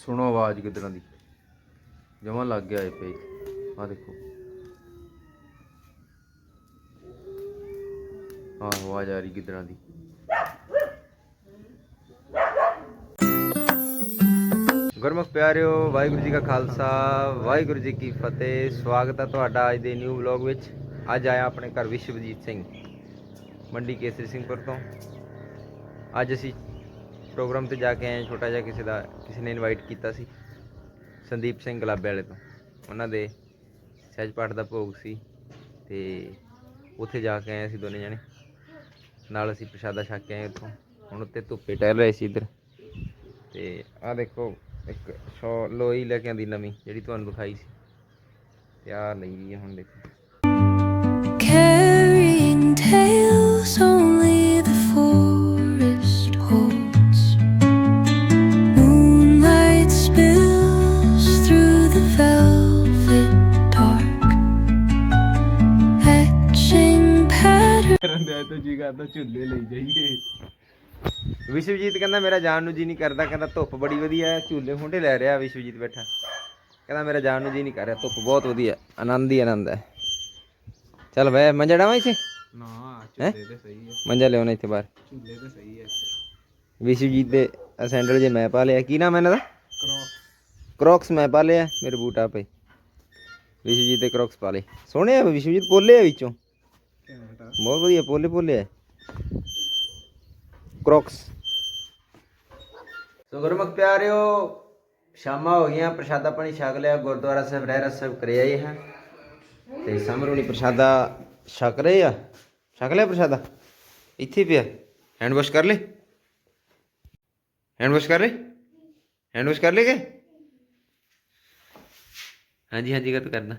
ਸੁਣੋ ਆਵਾਜ਼ ਕਿਦਾਂ ਦੀ। ਜਮਾਂ ਲੱਗ ਗਿਆ ਇਹ ਪੇ ਆ ਦੇਖੋ। ਆ ਆਵਾਜ਼ ਆ ਰਹੀ ਕਿਦਾਂ ਦੀ। ਗੁਰਮੁਖ ਪਿਆਰਿਓ, ਵਾਹਿਗੁਰੂ ਜੀ ਕਾ ਖਾਲਸਾ, ਵਾਹਿਗੁਰੂ ਜੀ ਕੀ ਫਤਿਹ। ਸਵਾਗਤ ਹੈ ਤੁਹਾਡਾ ਅੱਜ ਦੇ ਨਿਊ ਵਲੌਗ ਵਿੱਚ। ਅੱਜ ਆਇਆ ਆਪਣੇ ਘਰ ਵਿਸ਼ਵਜੀਤ ਸਿੰਘ, ਮੰਡੀ ਕੇਸਰੀ ਸਿੰਘਪੁਰ ਤੋਂ। ਅੱਜ ਅਸੀਂ ਪ੍ਰੋਗਰਾਮ ਤੇ ਜਾ ਕੇ ਆਏ ਛੋਟਾ ਜਿਹਾ ਕਿਸੇ ਦਾ, ਕਿਸੇ ਨੇ ਇਨਵਾਈਟ ਕੀਤਾ ਸੀ। ਸੰਦੀਪ ਸਿੰਘ ਗਲਾਬੇ ਵਾਲੇ ਤੋਂ। ਉਹਨਾਂ ਦੇ ਸਹਿਜ ਪਾਠ ਦਾ ਭੋਗ ਸੀ ਤੇ ਉੱਥੇ ਜਾ ਕੇ ਆਏ ਅਸੀਂ ਦੋਨੇ ਜਣੇ। ਨਾਲ ਅਸੀਂ ਪ੍ਰਸ਼ਾਦਾ ਛਕ ਕੇ ਆਏ ਉੱਥੋਂ। ਹੁਣ ਉੱਤੇ ਧੁੱਪੇ ਟਹਿਲ ਰਹੇ ਸੀ ਇੱਧਰ। ਤੇ ਆਹ ਦੇਖੋ, ਇੱਕ ਸ਼ੋ ਲੋਈ ਲੈ ਕੇ ਆਂਦੀ ਨਵੀਂ, ਜਿਹੜੀ ਤੁਹਾਨੂੰ ਦਿਖਾਈ ਸੀ। ਤੇ ਆਹ ਲਈ ਵੀ ਹੁਣ ਦੇਖੋ। Carrying tales ਰੰਦਿਆ ਤੋਂ ਜੀ ਕਰਦਾ ਝੁੱਲੇ ਲਈ ਜਾਈਏ। ਵਿਸ਼ਵਜੀਤ ਕਹਿੰਦਾ ਮੇਰਾ ਜਾਣ ਨੂੰ ਜੀ ਨਹੀਂ ਕਰਦਾ। ਕਹਿੰਦਾ ਧੁੱਪ ਬੜੀ ਵਧੀਆ ਹੈ। ਝੂਲੇ ਖੁੰਡੇ ਲੈ ਰਿਹਾ ਵਿਸ਼ਵਜੀਤ ਬੈਠਾ। ਕਹਿੰਦਾ ਮੇਰਾ ਜਾਣ ਨੂੰ ਜੀ ਨਹੀਂ ਕਰ ਰਿਹਾ। ਧੁੱਪ ਬਹੁਤ ਵਧੀਆ ਆਨੰਦ ਹੀ ਆਨੰਦ ਹੈ। ਚੱਲ ਬੈ ਮੰਜੜਾ ਵਾ ਇੱਥੇ? ਨਾ? ਝੁੱਲੇ ਤੇ ਸਹੀ ਹੈ। ਮੰਜਾ ਲਿਆਉਣਾ ਇੱਥੇ ਬਾਹਰ। ਝੁੱਲੇ ਤੇ ਸਹੀ ਹੈ ਵਿਸ਼ਵਜੀਤ ਦੇ ਸੈਂਡਲ ਜੇ ਮੈਂ ਪਾ ਲਿਆ ਕੀ ਨਾਮ ਹੈ ਇਹਨਾਂ ਦਾ? ਕ੍ਰੌਕਸ ਮੈਂ ਪਾ ਲਿਆ ਮੇਰੇ ਬੂਟ ਪਏ ਵਿਸ਼ਵਜੀਤ ਦੇ ਕ੍ਰੌਕਸ ਪਾ ਲਏ। ਸੋਹਣੇ ਆ ਵਿਸ਼ਵਜੀਤ ਪੋਲੇ ਆ ਵਿੱਚੋਂ। ਬਹੁਤ ਵਧੀਆ ਪੋਲੇ ਪੋਲੇ ਆ ਕ੍ਰੌਕਸ ਸੋ ਗੁਰਮੁਖ ਪਿਆਰਿਓ ਸ਼ਾਮਾਂ ਹੋ ਗਈਆਂ ਪ੍ਰਸ਼ਾਦਾ ਪਾਣੀ ਛਕ ਲਿਆ ਗੁਰਦੁਆਰਾ ਸਾਹਿਬ ਰਹਿਰਾ ਸਾਹਿਬ ਕਰੇ ਆਏ ਹਾਂ ਤੇ ਸਮਰੂਣੀ ਪ੍ਰਸ਼ਾਦਾ ਛਕ ਰਹੇ ਆ ਛਕ ਲਿਆ ਪ੍ਰਸ਼ਾਦਾ ਇੱਥੇ ਹੀ ਪਿਆ ਹੈਂਡ ਵਾਸ਼ ਕਰ ਲੈ ਹੈਂਡ ਵਾਸ਼ ਕਰ ਲੈ ਹੈਂਡ ਵਾਸ਼ ਕਰ ਲੇਗੇ ਹਾਂਜੀ ਹਾਂਜੀ ਕਦ ਕਰਨਾ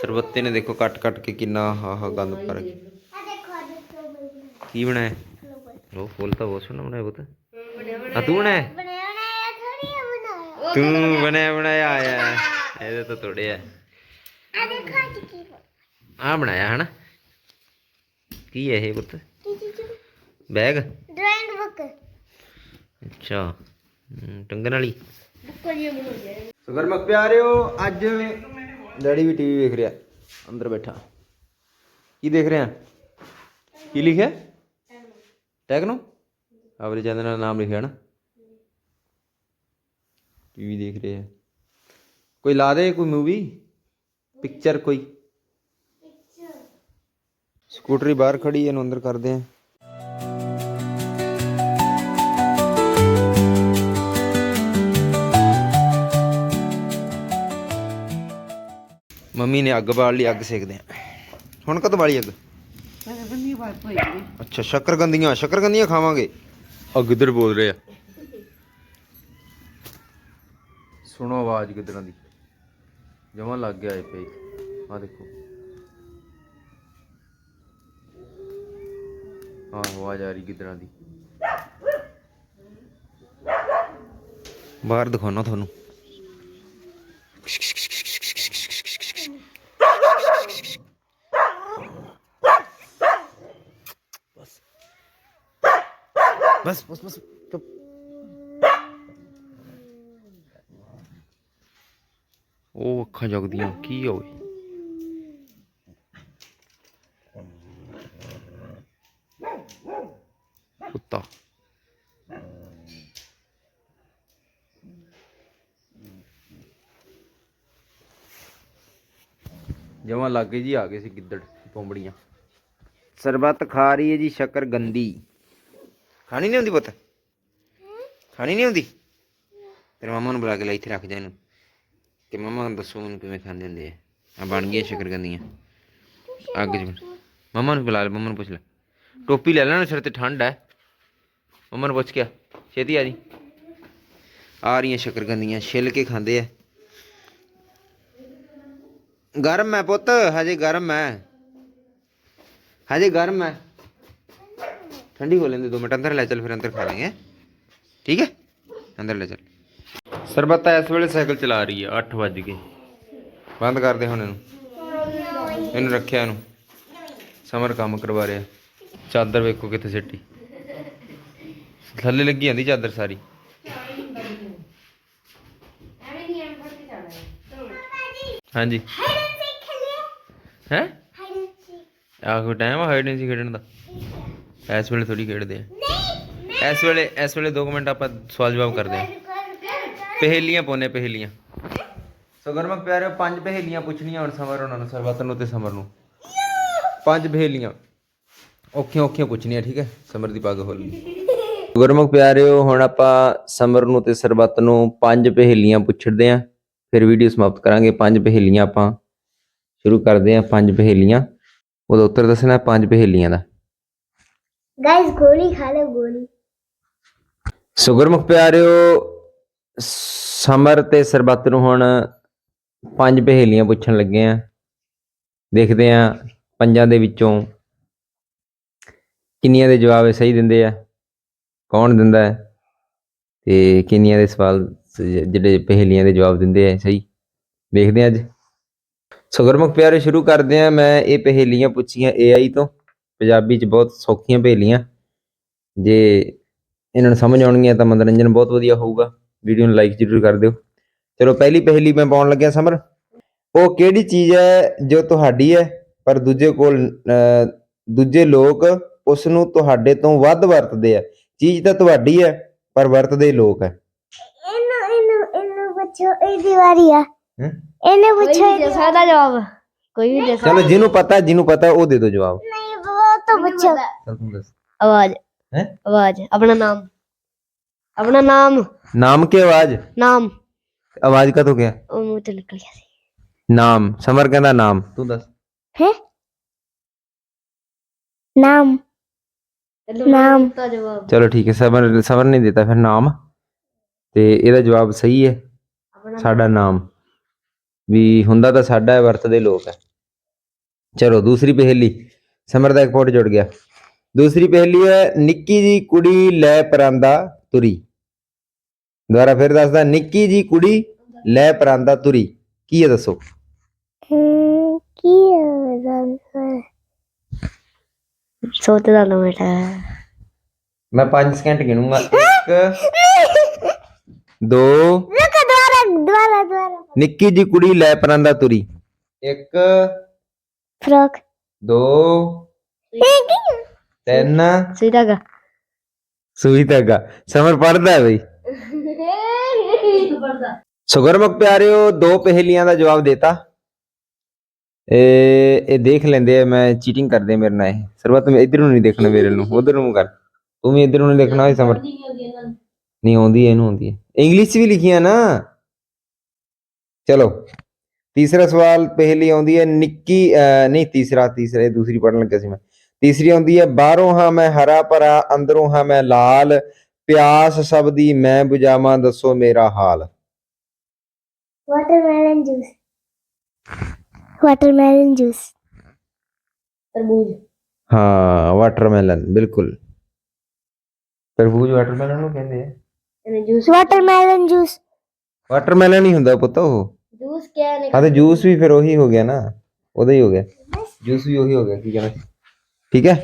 ਸਰਬੱਤੇ ਨੇ ਦੇਖੋ ਕੱਟ ਕੱਟ ਕੇ ਕਿੰਨਾ ਹਾ ਹਾ ਗੰਦ ਪਾ ਰੱਖਿਆ। ਕੀ ਬਣਾਇਆ? ਉਹ ਫੁੱਲ ਤਾਂ ਬਹੁਤ ਸੋਹਣਾ ਬਣਾਇਆ ਪੁੱਤ। ਆ ਤੂੰ ਬਣਾਇਆ? ਤੂੰ ਬਣਾਇਆ? ਬਣਾਇਆ ਆਇਆ। ਇਹਦੇ ਤਾਂ ਤੋੜਿਆ ਆ। ਬਣਾਇਆ। ਹਨਾ? ਕੀ ਹੈ ਇਹ ਪੁੱਤ? ਬੈਗ? Drawing book. ਅੱਛਾ। ਟੰਗਣ ਵਾਲੀ। ਸੋ ਗੁਰਮੁਖ ਪਿਆਰਿਓ ਅੱਜ ਡੈਡੀ ਵੀ ਟੀਵੀ ਵੇਖ ਰਿਹਾ ਅੰਦਰ ਬੈਠਾ। ਕੀ ਦੇਖ ਰਿਹਾ? ਕੀ ਲਿਖਿਆ? ਟੈਕਨੋ? ਆਵਰੇ ਚੈਨਲ ਦਾ ਨਾਮ ਲਿਖਿਆ ਨਾ। ਟੀਵੀ ਦੇਖ ਰਿਹਾ। ਕੋਈ ਲਾ ਦੇ ਕੋਈ ਮੂਵੀ ਪਿਕਚਰ ਕੋਈ? ਸਕੂਟਰੀ ਬਾਹਰ ਖੜੀ ਹੈ ਇਹਨੂੰ ਅੰਦਰ ਕਰਦੇ ਆ ਮੰਮੀ ਨੇ ਅੱਗ ਬਾਲ ਲਈ ਅੱਗ ਸੇਕਦੇ ਆ। ਹੁਣ ਕਦੋਂ ਬਾਲੀ ਅੱਗ? ਅੱਛਾ ਸ਼ੱਕਰਗੰਦੀਆਂ ਸ਼ੱਕਰਗੰਦੀਆਂ ਖਾਵਾਂਗੇ। ਅੱਗ ਇਧਰ ਬੋਲ ਰਹੇ ਆ। ਸੁਣੋ ਆਵਾਜ਼ ਕਿਦਾਂ ਦੀ। ਜਮਾਂ ਲੱਗ ਗਿਆ ਇਹ ਪੇ ਆ ਦੇਖੋ। ਆ ਆਵਾਜ਼ ਆ ਰਹੀ ਕਿਦਾਂ ਦੀ। ਬਾਹਰ ਦਿਖਾਉਣਾ ਤੁਹਾਨੂੰ। ਬਸ ਬਸ ਬਸ ਚੁੱਪ ਉਹ ਅੱਖਾਂ ਜਗਦੀਆਂ ਕੀ ਹੋਵੇ ਕੁੱਤਾ। ਜਮਾਂ ਲੱਗੇ ਜੀ ਆ ਗਏ ਸੀ ਗਿੱਦੜ ਪੌਂਬੜੀਆਂ। ਸਰਬੱਤ ਖਾ ਰਹੀ ਹੈ ਜੀ ਸ਼ੱਕਰ ਗੰਦੀ। ਖਾਣੀ ਨਹੀਂ ਹੁੰਦੀ ਪੁੱਤ? ਖਾਣੀ ਨਹੀਂ ਹੁੰਦੀ? ਤੇਰੇ ਮਾਮਾ ਨੂੰ ਬੁਲਾ ਕੇ ਲੈ ਇੱਥੇ ਰੱਖ ਜਾ ਇਹਨੂੰ। ਕਿ ਮਾਮਾ ਨੂੰ ਦੱਸੋ ਮੈਨੂੰ ਕਿਵੇਂ ਖਾਂਦੇ ਹੁੰਦੇ ਆ। ਆ ਬਣ ਗਈਆਂ ਸ਼ਕਰਗੰਦੀਆਂ। ਅੱਗ ਚ ਮਾਮਾ ਨੂੰ ਬੁਲਾ ਲੈ, ਮਾਮਾ ਨੂੰ ਪੁੱਛ ਲੈ। ਟੋਪੀ ਲੈ ਲੈਣਾ, ਸਿਰ ਤੇ ਠੰਡ ਹੈ ਮਾਮਾ ਨੂੰ ਪੁੱਛ ਕੇ ਛੇਤੀ ਆ ਜੀ। ਆ ਰਹੀਆਂ ਸ਼ਕਰਗੰਦੀਆਂ, ਛਿੱਲ ਕੇ ਖਾਂਦੇ ਆ। ਗਰਮ ਹੈ ਪੁੱਤ, ਹਜੇ ਗਰਮ ਹੈ ਹਜੇ ਗਰਮ ਹੈ ठंडी हो लेने दो मिनट अंदर ले चल फिर अंदर खा लेंगे। ठीक है? अंदर ले ਚਲ ਸਰਬੱਤਾ ਇਸ ਵੇਲੇ ਸਾਈਕਲ ਚਲਾ ਰਹੀ ਹੈ 8 ਵਜ ਗਏ ਬੰਦ ਕਰ ਦੇ ਹੁਣ ਇਹਨੂੰ ਇਹਨੂੰ ਰੱਖਿਆ ਇਹਨੂੰ ਸਮਰ ਕੰਮ ਕਰਵਾ ਰਿਹਾ ਚਾਦਰ ਵੇਖੋ ਕਿੱਥੇ ਸਿੱਟੀ ਥੱਲੇ ਲੱਗੀ ਜਾਂਦੀ ਚਾਦਰ ਸਾਰੀ ਹਾਂਜੀ ਹੈ ਆਹੋ ਟਾਈਮ ਹਾਈਡਨ ਸੀ ਖੇਡਣ ਦਾ ਇਸ ਵੇਲੇ ਥੋੜੀ ਖੇਡਦੇ ਆ ਇਸ ਵੇਲੇ ਇਸ ਵੇਲੇ 2 ਮਿੰਟ ਆਪਾਂ ਸਵਾਲ ਜਵਾਬ ਕਰਦੇ ਆ ਪਹੇਲੀਆਂ ਪਾਉਨੇ ਪਹੇਲੀਆਂ। ਸੋ ਗਰਮਕ ਪਿਆਰਿਓ ਪੰਜ ਪਹੇਲੀਆਂ ਪੁੱਛਣੀਆਂ ਹੁਣ ਸਮਰ ਉਹਨਾਂ ਨੂੰ ਸਰਬੱਤ ਨੂੰ ਤੇ ਸਮਰ ਨੂੰ। ਪੰਜ ਪਹੇਲੀਆਂ। ਔਖੀਆਂ ਔਖੀਆਂ ਪੁੱਛਣੀਆਂ ਠੀਕ ਹੈ? ਸਮਰ ਦੀ ਪੱਗ ਹੋਲੀ ਗੁਰਮੁਖ ਪਿਆਰਿਓ ਹੁਣ ਆਪਾਂ ਸਮਰ ਨੂੰ ਤੇ ਸਰਬੱਤ ਨੂੰ ਪੰਜ ਪਹੇਲੀਆਂ ਪੁੱਛਦੇ ਆਂ ਫਿਰ ਵੀਡੀਓ ਸਮਾਪਤ ਕਰਾਂਗੇ ਪੰਜ ਪਹੇਲੀਆਂ ਆਪਾਂ। ਸ਼ੁਰੂ ਕਰਦੇ ਆਂ ਪੰਜ ਪਹੇਲੀਆਂ। ਉਹਦਾ ਉੱਤਰ ਦੱਸਣਾ ਪੰਜ ਪਹੇਲੀਆਂ ਦਾ। गाइस गोली खा लो गोली ਸੋ ਗੁਰਮੁਖ ਪਿਆਰਿਓ ਸਮਰ ਤੇ ਸਰਬੱਤ ਨੂੰ ਹੁਣ ਪੰਜ ਪਹੇਲੀਆਂ ਪੁੱਛਣ ਲੱਗੇ ਆਂ ਦੇਖਦੇ ਆਂ ਪੰਜਾਂ ਦੇ ਵਿੱਚੋਂ ਕਿੰਨੀਆਂ ਦੇ ਜਵਾਬ ਇਹ ਸਹੀ ਦਿੰਦੇ ਆ ਕੌਣ ਦਿੰਦਾ ਹੈ ਤੇ ਕਿੰਨੀਆਂ ਦੇ ਸਵਾਲ ਸ- ਜਿਹੜੇ ਪਹੇਲੀਆਂ ਦੇ ਜਵਾਬ ਦਿੰਦੇ ਆ ਸਹੀ ਦੇਖਦੇ ਆ ਅੱਜ ਸੋ ਗੁਰਮੁਖ ਪਿਆਰੇ ਸ਼ੁਰੂ ਕਰਦੇ ਆ ਮੈਂ ਇਹ ਪਹੇਲੀਆਂ ਪੁੱਛੀਆਂ AI ਤੋਂ ਪੰਜਾਬੀ 'ਚ ਬਹੁਤ ਸੌਖੀਆਂ ਪਹੇਲੀਆਂ ਜੇ ਇਹਨਾਂ ਨੂੰ ਸਮਝ ਆਉਣਗੀਆਂ ਤਾਂ ਮਨੋਰੰਜਨ ਬਹੁਤ ਵਧੀਆ ਹੋਊਗਾ। ਵੀਡੀਓ ਨੂੰ ਲਾਈਕ ਜ਼ਰੂਰ ਕਰ ਦਿਓ। ਚਲੋ ਪਹਿਲੀ ਪਹੇਲੀ ਮੈਂ ਪਾਉਣ ਲੱਗਿਆ ਸਮਰ। ਉਹ ਕਿਹੜੀ ਚੀਜ਼ ਹੈ ਜੋ ਤੁਹਾਡੀ ਹੈ ਪਰ ਦੂਜੇ ਕੋਲ ਦੂਜੇ ਲੋਕ ਉਸ ਨੂੰ ਤੁਹਾਡੇ ਤੋਂ ਵੱਧ ਵਰਤਦੇ ਆ। ਚੀਜ਼ ਤਾਂ ਤੁਹਾਡੀ ਹੈ ਪਰ ਵਰਤਦੇ ਲੋਕ ਹੈ। ਇਹਨੂੰ ਇਹਨੂੰ ਇਹਨੂੰ ਬੱਚੋ ਇਹਦੀ ਵਾਰੀ ਆ। ਇਹਨੂੰ ਪੁੱਛੋ ਜਵਾਬ। ਕੋਈ ਵੀ ਦੇ ਸਕਦਾ ਚਲੋ ਜਿਹਨੂੰ ਪਤਾ ਜਿਹਨੂੰ ਪਤਾ ਉਹ ਦੇ ਦਿਓ ਜਵਾਬ। ਨਹੀਂ ਤੋਂ ਪੁੱਛੋ ਆਵਾਜ਼। ਹੈ? ਆਵਾਜ਼। ਆਪਣਾ ਨਾਮ। ਆਪਣਾ ਨਾਮ। ਨਾਮ ਕੀ ਆਵਾਜ਼? ਨਾਮ। ਆਵਾਜ਼ ਕਦੋਂ ਗਿਆ? ਉਹ ਮੂੰਹ ਤੋਂ ਨਿਕਲ ਗਿਆ ਸੀ। ਨਾਮ। ਸਮਰ ਕਹਿੰਦਾ ਨਾਮ। ਤੂੰ ਦੱਸ। ਹੈ? ਨਾਮ। ਨਾਮ। ਚਲੋ ਠੀਕ ਹੈ ਸਮਰ ਸਮਰ ਨਹੀਂ ਦਿੱਤਾ ਫਿਰ ਨਾਮ। ਤੇ ਇਹਦਾ ਜਵਾਬ ਸਹੀ ਹੈ। ਸਾਡਾ ਨਾਮ। ਵੀ ਹੁੰਦਾ ਤਾਂ ਸਾਡਾ ਹੈ ਵਰਤਦੇ ਲੋਕ ਹੈ। ਚਲੋ ਦੂਸਰੀ ਪਹੇਲੀ। ਸਮਰ ਦਾ ਇੱਕ ਪੋਟ ਜੁੜ ਗਿਆ। ਦੂਸਰੀ ਪਹਿਲੀ ਹੈ ਨਿੱਕੀ ਜੀ ਕੁੜੀ ਲੈ ਪਰਾਂਦਾ ਤੁਰੀ। ਦੁਬਾਰਾ ਫਿਰ ਦੱਸਦਾ ਨਿੱਕੀ ਜੀ ਕੁੜੀ ਲੈ ਪਰਾਂਦਾ ਤੁਰੀ। ਕੀ ਹੈ ਦੱਸੋ? ਕੀ ਹੈ ਦੱਸੋ ਸੋਚਦਾ ਨਾ ਬੇਟਾ ਮੈਂ 5 ਸਕਿੰਟ ਗਿਣੂੰਗਾ। 1 2 ਰੁਕ ਦੁਬਾਰਾ ਦੁਬਾਰਾ ਦੁਬਾਰਾ। ਨਿੱਕੀ ਜੀ ਕੁੜੀ ਲੈ ਪਰਾਂਦਾ ਤੁਰੀ। 1 ਫਰੋਕ। ਦੋ ਤਿੰਨ। ਸਹੀ ਧਾਗਾ। ਸੂਈ ਧਾਗਾ। ਸਮਰ ਪੜਦਾ ਹੈ ਬਈ? ਸੁਗਰਮੁਖ ਪਿਆਰਿਓ ਦੋ ਪਹੇਲੀਆਂ ਦਾ ਜਵਾਬ ਦੇਤਾ। ਇਹ ਇਹ ਦੇਖ ਲੈਂਦੇ ਆ ਮੈਂ ਚੀਟਿੰਗ ਕਰਦੇ ਮੇਰੇ ਨਾਲ ਇਹ। ਸਰਬਤ ਮੈਂ ਇਧਰ ਨੂੰ ਨਹੀਂ ਦੇਖਣਾ ਮੇਰੇ ਨੂੰ ਉਧਰ ਨੂੰ ਕਰ। ਤੂੰ ਵੀ ਇਧਰ ਨੂੰ ਨਹੀਂ ਦੇਖਣਾ ਇਹ ਸਮਰ। ਨਹੀਂ ਆਉਂਦੀ ਇਹਨੂੰ ਆਉਂਦੀ ਹੈ। ਇੰਗਲਿਸ਼ ਵੀ ਲਿਖੀਆਂ ਨਾ। ਚਲੋ। ਤੀਸਰਾ ਸਵਾਲ ਪਹਿਲੀ ਆਉਂਦੀ ਹੈ ਨਿੱਕੀ ਨਹੀਂ ਤੀਸਰਾ ਤੀਸਰੇ ਦੂਸਰੀ ਪੜਨ ਲੱਗਾ ਸੀ ਮੈਂ। ਤੀਸਰੀ ਆਉਂਦੀ ਹੈ ਬਾਹਰੋਂ ਹਾਂ ਮੈਂ ਹਰਾ ਭਰਾ ਅੰਦਰੋਂ ਹਾਂ ਮੈਂ ਲਾਲ ਪਿਆਸ ਸਭ ਦੀ ਮੈਂ ਬੁਝਾਵਾਂ ਦੱਸੋ ਮੇਰਾ ਹਾਲ। ਵਾਟਰਮੈਲਨ ਜੂਸ ਵਾਟਰਮੈਲਨ ਜੂਸ ਤਰਬੂਜ। ਹਾਂ ਵਾਟਰਮੈਲਨ ਬਿਲਕੁਲ। ਤਰਬੂਜ ਵਾਟਰਮੈਲਨ ਨੂੰ ਕਹਿੰਦੇ ਆ। ਜੂਸ ਵਾਟਰਮੈਲਨ ਜੂਸ ਵਾਟਰਮੈਲਨ ਹੀ ਹੁੰਦਾ ਪੁੱਤ ਉਹ। ਜੂਸ ਕਿਆ ਨੇ ਹਾਂ ਤੇ ਜੂਸ ਵੀ ਫਿਰ ਉਹੀ ਹੋ ਗਿਆ ਨਾ ਉਹਦਾ ਹੀ ਹੋ ਗਿਆ। ਜੂਸ ਵੀ ਉਹੀ ਹੋ ਗਿਆ ਕੀ ਕਹਿੰਦਾ ਠੀਕ ਹੈ?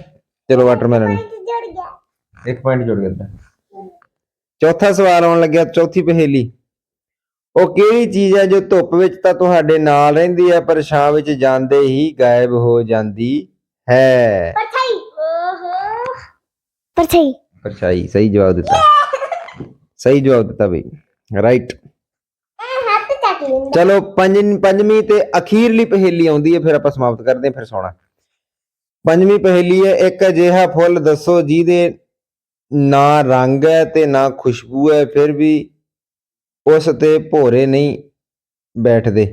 ਚਲੋ ਵਾਟਰਮੈਲਨ ਜੁੜ ਗਿਆ। ਇੱਕ ਪੁਆਇੰਟ ਜੁੜ ਗਿਆ ਚੌਥਾ ਸਵਾਲ ਆਉਣ ਲੱਗਿਆ ਚੌਥੀ ਪਹੇਲੀ। ਉਹ ਕਿਹੜੀ ਚੀਜ਼ ਹੈ ਜੋ ਧੁੱਪ ਵਿੱਚ ਤਾਂ ਤੁਹਾਡੇ ਨਾਲ ਰਹਿੰਦੀ ਹੈ ਪਰ ਛਾਂ ਵਿੱਚ ਜਾਂਦੇ ਹੀ ਗਾਇਬ ਹੋ ਜਾਂਦੀ ਹੈ? ਪਰਛਾਈ। ਓਹੋ। ਪਰਛਾਈ। ਪਰਛਾਈ ਸਹੀ ਜਵਾਬ ਦਿੱਤਾ। ਸਹੀ ਜਵਾਬ ਦਿੱਤਾ ਬਈ। ਰਾਈਟ ਚਲੋ ਪੰਜ ਪੰਜਵੀਂ ਤੇ ਅਖੀਰਲੀ ਪਹੇਲੀ ਆਉਂਦੀ ਹੈ ਫਿਰ ਆਪਾਂ ਸਮਾਪਤ ਕਰਦੇ ਹਾਂ ਫਿਰ ਸੋਣਾ। ਪੰਜਵੀਂ ਪਹੇਲੀ ਹੈ ਇੱਕ ਅਜਿਹਾ ਫੁੱਲ ਦੱਸੋ ਜਿਹਦੇ ਨਾ ਰੰਗ ਹੈ ਤੇ ਨਾ ਖੁਸ਼ਬੂ ਹੈ ਫਿਰ ਵੀ ਉਸ ਤੇ ਭੋਰੇ ਨਹੀਂ ਬੈਠਦੇ।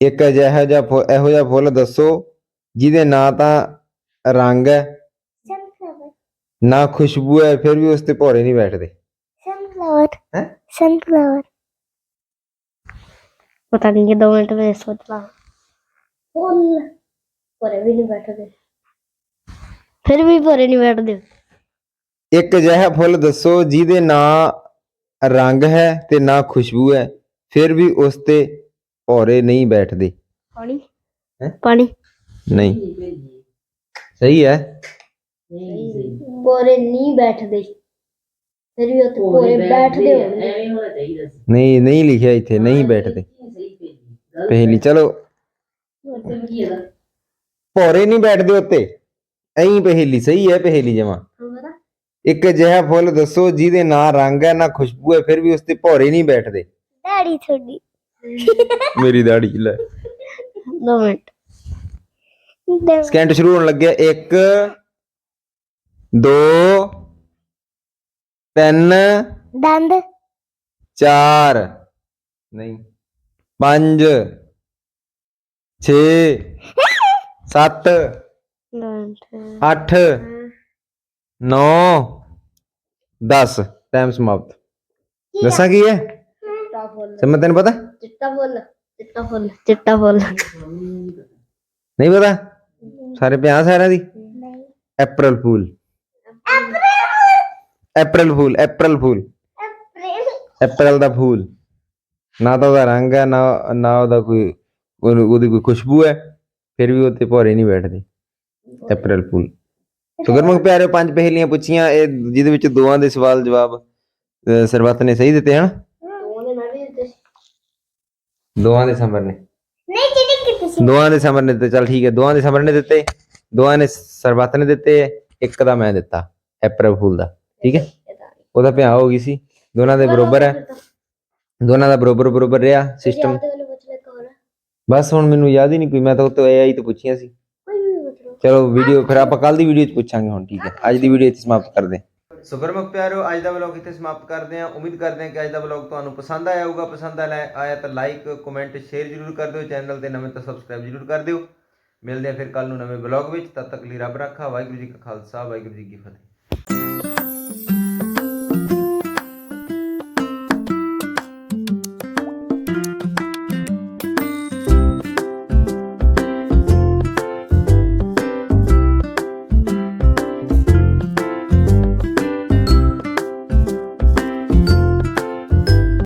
ਇੱਕ ਅਜਿਹਾ ਜਿਹਾ ਇਹੋ ਜਿਹਾ ਫੁੱਲ ਦੱਸੋ ਜਿਹਦੇ ਨਾ ਤਾਂ ਰੰਗ ਹੈ ਨਾ ਖੁਸ਼ਬੂ ਹੈ ਫਿਰ ਵੀ ਉਸ ਤੇ ਭੋਰੇ ਨਹੀਂ ਬੈਠਦੇ। सनफ्लावर हैं? सनफ्लावर पता नहीं कि दो मिनट में सोच ला फुल पूरे भी नहीं बैठते फिर भी पूरे नहीं बैठते ਇੱਕ ਅਜਿਹਾ ਫੁੱਲ ਦੱਸੋ ਜਿਹਦੇ ਨਾ ਰੰਗ ਹੈ ਤੇ ਨਾ ਖੁਸ਼ਬੂ ਹੈ ਫਿਰ ਵੀ ਉਸ ਤੇ ਭੌਰੇ ਨਹੀਂ ਬੈਠਦੇ पानी हैं? पानी ਨਹੀਂ ਸਹੀ ਹੈ ਨਹੀਂ ਨਹੀਂ ਲਿਖਿਆ ਇੱਥੇ ਨਹੀਂ ਬੈਠਦੇ। ਪਹਿਲੀ ਚਲੋ। ਹੋਰ ਨਹੀਂ ਬੈਠਦੇ ਉੱਤੇ। ਐਂ ਪਹੇਲੀ ਸਹੀ ਹੈ ਪਹੇਲੀ ਜਮਾ। ਇੱਕ ਅਜਿਹਾ ਫੁੱਲ ਦੱਸੋ ਜਿਹਦੇ ਨਾ ਰੰਗ ਹੈ ਨਾ ਖੁਸ਼ਬੂ ਹੈ ਫਿਰ ਵੀ ਉਸ ਤੇ ਭੋਰੇ ਨਹੀਂ ਬੈਠਦੇ। ਦਾੜੀ ਥੋੜੀ ਮੇਰੀ ਦਾੜੀ ਲੈ। 2 ਮਿੰਟ। ਦੋ- ਸਕੈਂਟ ਸ਼ੁਰੂ ਹੋਣ ਲੱਗਿਆ। 1 2 3 ਦੰਦ। 4 ਨਹੀਂ 5 6 7 ਦੋ ਮਿੰਟ 8 9 10 ਟਾਈਮ ਸਮਾਪਤ ਦੱਸਾਂ ਕੀ ਹੈ? ਚਿੱਟਾ ਫੁੱਲ। ਸਮਝ ਤੈਨੂੰ ਪਤਾ? ਚਿੱਟਾ ਫੁੱਲ ਚਿੱਟਾ ਫੁੱਲ ਚਿੱਟਾ ਫੁੱਲ। ਨਹੀਂ ਪਤਾ? ਸਾਰੇ ਪਿਆ ਸਾਰਿਆਂ ਦੀ? ਅਪ੍ਰੈਲ ਫੂਲ ਅਪ੍ਰੈਲ ਫੂਲ ਅਪ੍ਰੈਲ ਫੂਲ ਅਪ੍ਰੈਲ ਦਾ ਫੂਲ। ਨਾ ਤਾਂ ਉਹਦਾ ਰੰਗ ਹੈ ਨਾ ਨਾ ਉਹਦਾ ਕੋਈ ਉਹਨੂੰ- ਉਹਦੀ ਕੋਈ ਖੁਸ਼ਬੂ ਹੈ ਫਿਰ ਵੀ ਉੱਤੇ ਭੋਰੇ ਨਹੀਂ ਬੈਠਦੇ। ਅਪ੍ਰੈਲ ਫੂਲ ਸੁਗਰਮੁਖ ਪਿਆਰੇ ਪੰਜ ਪਹਿਲੀਆਂ ਪੁੱਛੀਆਂ ਇਹ ਜਿਹਦੇ ਵਿੱਚ ਦੋਵਾਂ ਦੇ ਸਵਾਲ ਜਵਾਬ ਅਹ, ਸਰਬੱਤ ਨੇ ਸਹੀ ਦਿੱਤੇ ਹਨ? ਉਹਨੇ ਮੈਂ ਵੀ ਦਿੱਤੇ ਸੀ। ਦੋਵਾਂ ਦੇ ਸਮਰ ਨੇ। ਨਹੀਂ ਚੀਟਿੰਗ ਕੀਤੀ ਸੀ? ਦੋਵਾਂ ਦੇ ਸਮਰ ਨੇ ਦਿੱਤੇ ਚਲ ਠੀਕ ਹੈ ਦੋਵਾਂ ਦੇ ਸਮਰ ਨੇ ਦਿੱਤੇ ਦੋਵਾਂ ਨੇ ਸਰਬੱਤ ਨੇ ਦਿੱਤੇ ਇੱਕ ਦਾ ਮੈਂ ਦਿੱਤਾ ਅਪ੍ਰੈਲ ਫੂਲ ਦਾ। ਠੀਕ ਹੈ। ਉਹਦਾ ਭਿਆ ਹੋ ਗਈ ਸੀ। ਦੋਨਾਂ ਦੇ ਬਰੋਬਰ ਹੈ। ਦੋਨਾਂ ਦਾ ਬਰੋਬਰ ਬਰੋਬਰ ਰਿਹਾ ਸਿਸਟਮ ਬਸ ਹੁਣ ਮੈਨੂੰ ਯਾਦ ਹੀ ਨਹੀਂ ਕੋਈ ਮੈਂ ਤਾਂ ਉੱਤੇ ਆਈ ਤੋਂ ਪੁੱਛੀਆਂ ਸੀ। ਚਲੋ ਵੀਡੀਓ ਫਿਰ ਆਪਾਂ ਕੱਲ ਦੀ ਵੀਡੀਓ 'ਚ ਪੁੱਛਾਂਗੇ ਹੁਣ ਠੀਕ ਹੈ। ਅੱਜ ਦੀ ਵੀਡੀਓ ਇੱਥੇ ਸਮਾਪਤ ਕਰਦੇ ਹਾਂ। ਸੁਗਰਮੁਖ ਪਿਆਰਿਓ ਅੱਜ ਦਾ ਵਲੌਗ ਇੱਥੇ ਸਮਾਪਤ ਕਰਦੇ ਹਾਂ। ਉਮੀਦ ਕਰਦੇ ਹਾਂ ਕਿ ਅੱਜ ਦਾ ਵਲੌਗ ਤੁਹਾਨੂੰ ਪਸੰਦ ਆਇਆ ਹੋਊਗਾ। ਪਸੰਦ ਆਇਆ ਆਇਆ ਤਾਂ ਲਾਈਕ ਕਮੈਂਟ ਸ਼ੇਅਰ ਜ਼ਰੂਰ ਕਰ ਦਿਓ। ਚੈਨਲ ਤੇ ਨਵੇਂ ਤਾਂ ਸਬਸਕ੍ਰਾਈਬ ਜ਼ਰੂਰ ਕਰ ਦਿਓ। ਮਿਲਦੇ ਹਾਂ ਫਿਰ ਕੱਲ ਨੂੰ ਨਵੇਂ ਵਲੌਗ ਵਿੱਚ। ਤਦ ਤੱਕ ਲਈ ਰੱਬ ਰੱਖਾ। ਵਾਹਿਗੁਰੂ ਜੀ ਕਾ ਖਾਲਸਾ ਵਾਹਿਗੁਰੂ ਜੀ ਕੀ ਫਤਿਹ।